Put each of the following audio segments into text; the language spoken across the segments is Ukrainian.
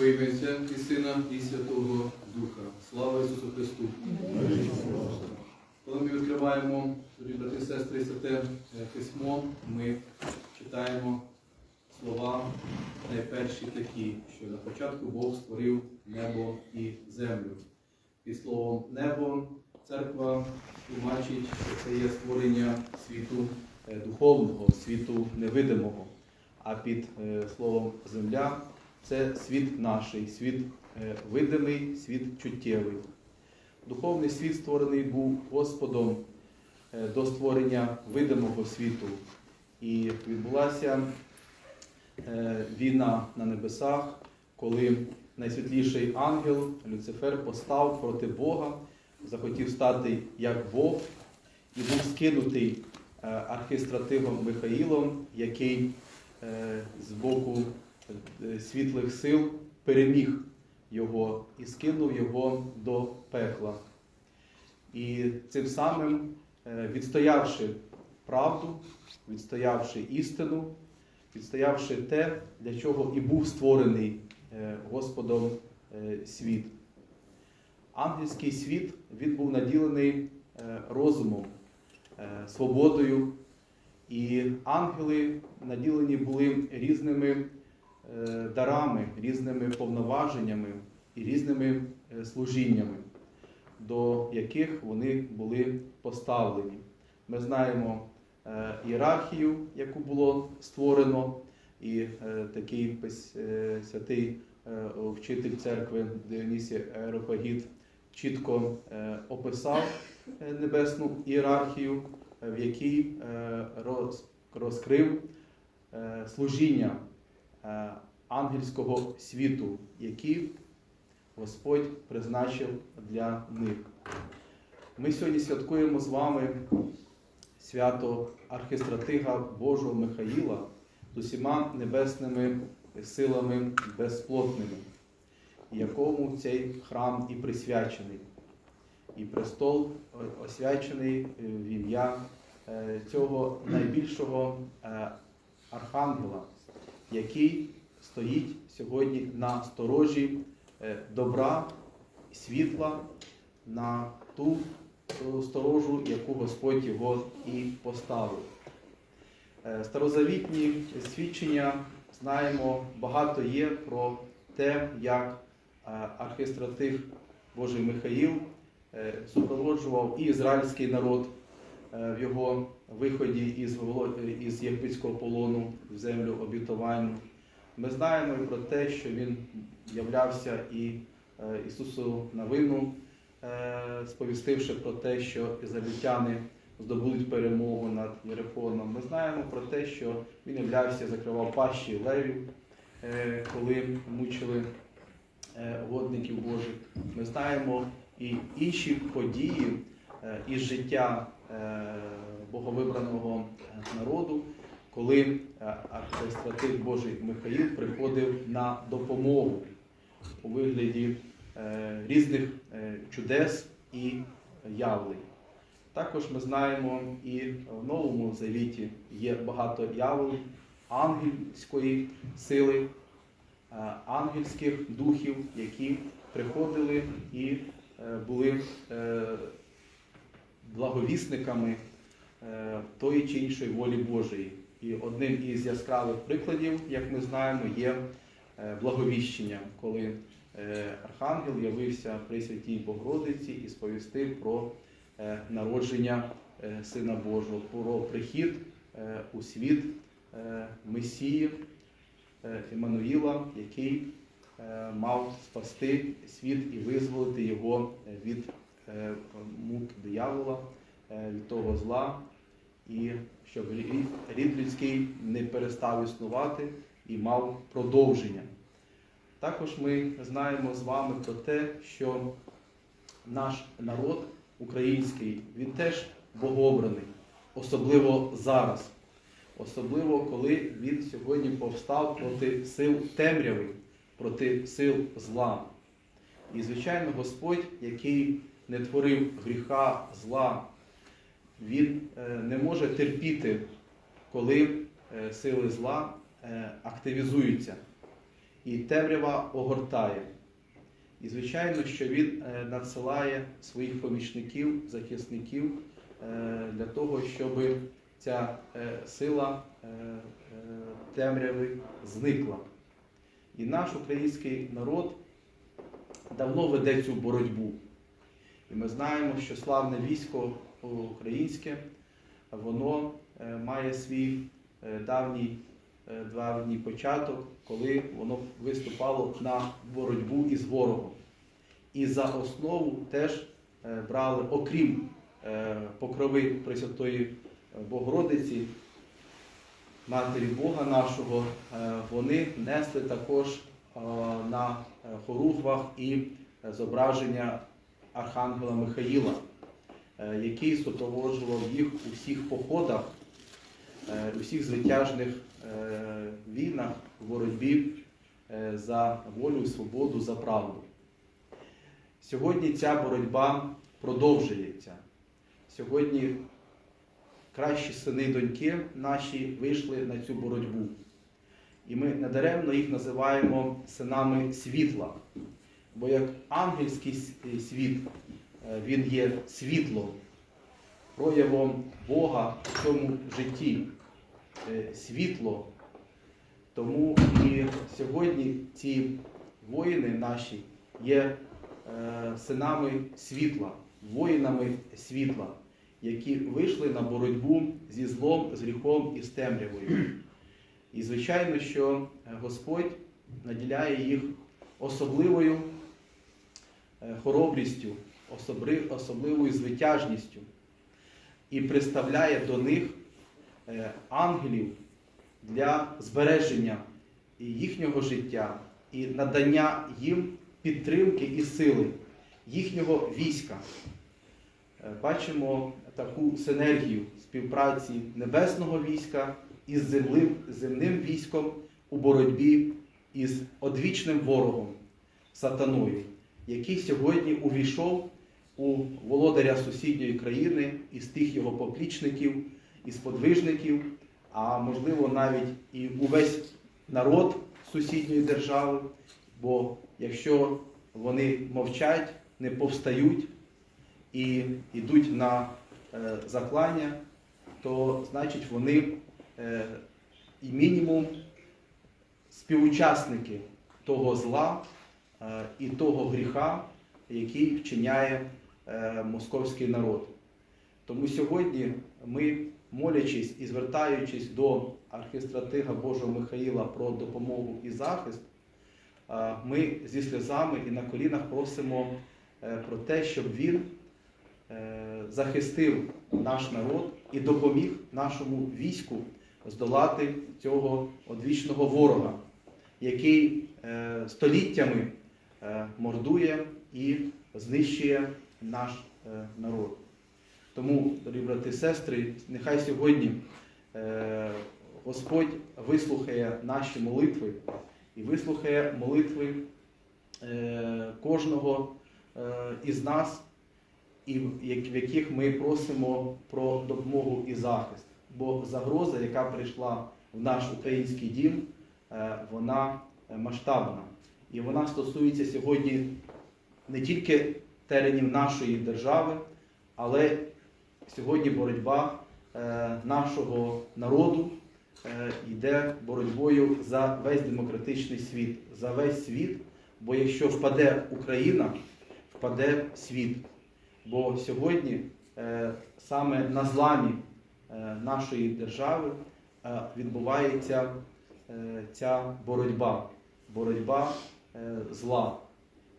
Во ім'я Отця і Сина і Святого Духа. Слава Ісусу Христу! Коли ми відкриваємо, брати і сестри, святе е, письмо, ми читаємо слова найперші такі, що на початку Бог створив небо і землю. Під словом небо церква тлумачить, що це є створення світу е, духовного, світу невидимого. А під е, словом земля це світ наший, світ е, видимий, світ чуттєвий. Духовний світ створений був Господом е, до створення видимого світу. І відбулася е, війна на небесах, коли найсвітліший ангел Люцифер постав проти Бога, захотів стати як Бог, і був скинутий архистратигом Михаїлом, який з боку світлих сил переміг його і скинув його до пекла. І цим самим, е, відстоявши правду, відстоявши істину, відстоявши те, для чого і був створений е, Господом е, світ. Ангельський світ він був наділений е, розумом, е, свободою, і ангели наділені були різними е, дарами, різними повноваженнями і різними е, служіннями, до яких вони були поставлені. Ми знаємо е, ієрархію, яку було створено, і е, такий е, святий е, вчитель церкви Діонісій Аеропагіт чітко е, описав е, небесну ієрархію, е, в якій е, розкрив е, служіння е, ангельського світу, які Господь призначив для них. Ми сьогодні святкуємо з вами свято архистратига Божого Михаїла з усіма небесними силами безплотними, якому цей храм і присвячений. І престол освячений е, в ім'я е, цього найбільшого е, архангела, який стоїть сьогодні на сторожі е, добра, світла, на ту сторожу, яку Господь його і поставив. Е, Старозавітні свідчення знаємо, багато є про те, як е, архистратив Божий Михаїл супроводжував і ізраїльський народ в його виході із, із єгипетського полону в землю обітовану. Ми знаємо і про те, що він являвся і е, Ісусу на вину, е, сповістивши про те, що ізраїльтяни здобудуть перемогу над Єрихоном. Ми знаємо про те, що він являвся, закривав пащі левів, е, коли мучили водників Божих. Ми знаємо і інші події із життя боговибраного народу, коли е, архистратив Божий Михаїл приходив на допомогу у вигляді е, різних е, чудес і явлень. Також ми знаємо і в Новому Завіті є багато явлень ангельської сили, е, ангельських духів, які приходили і е, були е, благовісниками е, тої чи іншої волі Божої. І одним із яскравих прикладів, як ми знаємо, є е, благовіщення, коли е, архангел явився при святій Богородиці і сповістив про е, народження е, Сина Божого, про прихід е, у світ е, Месії е, Еммануїла, який е, мав спасти світ і визволити його е, від е, мук диявола, е, від того зла, і щоб рід, людський не перестав існувати і мав продовження. Також ми знаємо з вами про те, що наш народ український, він теж богообраний, особливо зараз. Особливо, коли він сьогодні повстав проти сил темряви, проти сил зла. І, звичайно, Господь, який не творив гріха, зла, він е, не може терпіти, коли е, сили зла е, активізуються. і темрява огортає. І звичайно, що він надсилає своїх помічників, захисників для того, щоб ця сила темряви зникла. І наш український народ давно веде цю боротьбу. І ми знаємо, що славне військо українське, воно е, має свій е, давній, е, давній початок, коли воно виступало на боротьбу із ворогом. І за основу теж брали, окрім покрови Пресвятої Богородиці, Матері Бога нашого, вони несли також на хоругвах і зображення Архангела Михаїла, який супроводжував їх у всіх походах, е, у всіх звитяжних е, війнах, в боротьбі е, за волю, свободу, за правду. Сьогодні ця боротьба продовжується. Сьогодні кращі сини доньки наші вийшли на цю боротьбу. І ми недаремно їх називаємо синами світла. Бо як ангельський світ, е, він є світлом, проявом Бога в цьому житті. Е, Світло. Тому і сьогодні ці воїни наші є е, синами світла, воїнами світла, які вийшли на боротьбу зі злом, з гріхом і з темрявою. І звичайно, що е, Господь наділяє їх особливою е, хоробрістю, особливою звитяжністю і приставляє до них е, ангелів для збереження їхнього життя, і надання їм підтримки і сили їхнього війська. Е, Бачимо таку синергію співпраці небесного війська із земним, земним військом у боротьбі із одвічним ворогом сатаною, який сьогодні увійшов у володаря сусідньої країни із тих його поплічників, із подвижників, а можливо навіть і увесь народ сусідньої держави. Бо якщо вони мовчать, не повстають і йдуть на е, заклання, то значить вони е, і мінімум співучасники того зла е, і того гріха, який вчиняє московський народ. Тому сьогодні ми, молячись і звертаючись до архістратига Божого Михаїла про допомогу і захист, е, ми зі сльозами і на колінах просимо е, про те, щоб він е, захистив наш народ і допоміг нашому війську здолати цього одвічного ворога, який е, століттями е, мордує і знищує наш е, народ. Тому, дорогі брати і сестри, нехай сьогодні е, Господь вислухає наші молитви і вислухає молитви е, кожного із нас, в яких ми просимо про допомогу і захист. Бо загроза, яка прийшла в наш український дім, вона масштабна. І вона стосується сьогодні не тільки теренів нашої держави, але сьогодні боротьба е, нашого народу е, йде боротьбою за весь демократичний світ, за весь світ. Бо якщо впаде Україна, впаде світ. Бо сьогодні е, саме на зламі нашої держави відбувається ця боротьба, боротьба зла.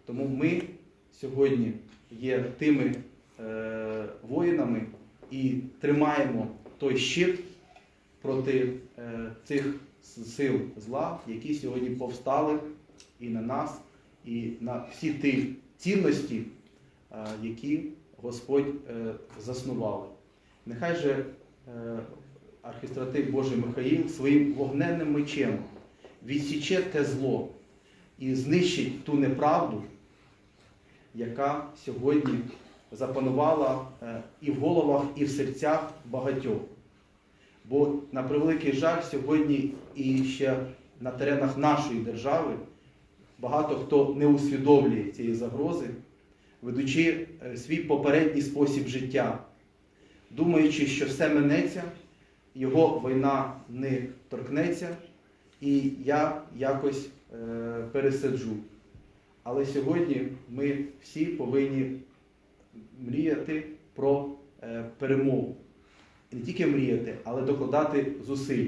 Тому ми сьогодні є тими е, воїнами і тримаємо той щит проти е, цих сил зла, які сьогодні повстали і на нас, і на всі ті цінності, е, які Господь е, заснував. Нехай же е, архістратик Божий Михаїл своїм вогненним мечем відсіче те зло і знищить ту неправду, яка сьогодні запанувала е, і в головах, і в серцях багатьох. Бо, на превеликий жаль, сьогодні і ще на теренах нашої держави багато хто не усвідомлює цієї загрози, ведучи е, свій попередній спосіб життя, думаючи, що все минеться, його війна не торкнеться, і я якось е, пересиджу. Але сьогодні ми всі повинні мріяти про е, перемогу. І не тільки мріяти, але докладати зусиль.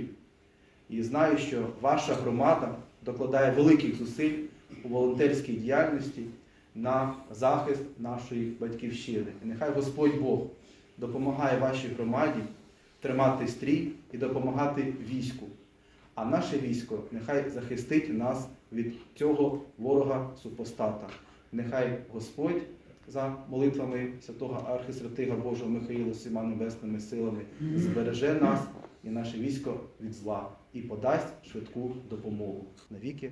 І знаю, що ваша громада докладає великих зусиль у волонтерській діяльності на захист нашої батьківщини. І нехай Господь Бог допомагає вашій громаді тримати стрій і допомагати війську. А наше військо нехай захистить нас від цього ворога супостата. Нехай Господь за молитвами святого архисвятига Божого Михаїла всіма небесними силами збереже нас і наше військо від зла і подасть швидку допомогу навіки.